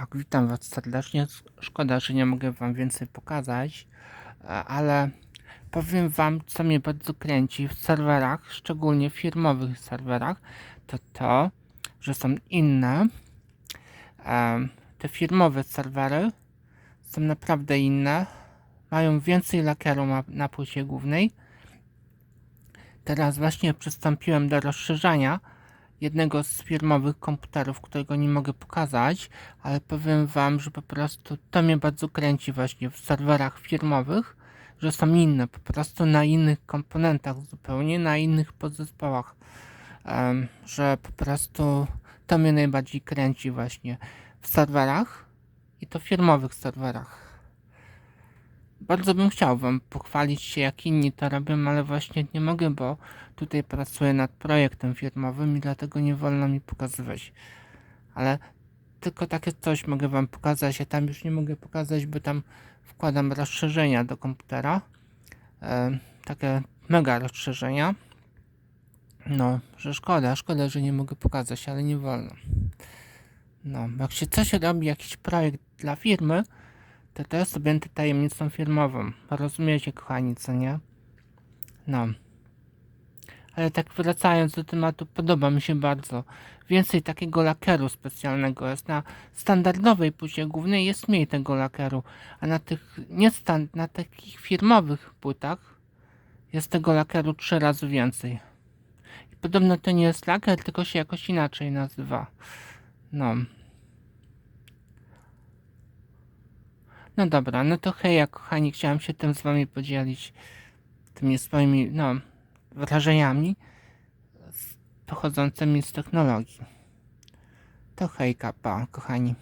Tak, witam Was serdecznie. Szkoda, że nie mogę Wam więcej pokazać, e, ale powiem Wam, co mnie bardzo kręci w serwerach, szczególnie firmowych serwerach, to to, że są inne. e, Te firmowe serwery są naprawdę inne. Mają więcej lakieru na, na płycie głównej. Teraz właśnie przystąpiłem do rozszerzania jednego z firmowych komputerów, którego nie mogę pokazać, ale powiem Wam, że po prostu to mnie bardzo kręci właśnie w serwerach firmowych, że są inne, po prostu na innych komponentach zupełnie, na innych podzespołach, em, że po prostu to mnie najbardziej kręci właśnie w serwerach i to firmowych serwerach. Bardzo bym chciał Wam pochwalić się, jak inni to robią, ale właśnie nie mogę, bo tutaj pracuję nad projektem firmowym i dlatego nie wolno mi pokazywać. Ale tylko takie coś mogę Wam pokazać. Ja tam już nie mogę pokazać, bo tam wkładam rozszerzenia do komputera. E, takie mega rozszerzenia. No, że szkoda, szkoda, że nie mogę pokazać, ale nie wolno. No, jak się coś robi, jakiś projekt dla firmy, to jest objęte tajemnicą firmową. Rozumiecie, kochani, co nie? No. Ale tak wracając do tematu, podoba mi się bardzo. Więcej takiego lakieru specjalnego jest. Na standardowej płycie głównej jest mniej tego lakieru, a na tych niestand, na takich firmowych płytach jest tego lakieru trzy razy więcej. I podobno to nie jest lakier, tylko się jakoś inaczej nazywa. No. No dobra, no to hej, kochani, chciałem się tym z wami podzielić, tymi swoimi, no, wrażeniami pochodzącymi z technologii. To hejka, pa, kochani.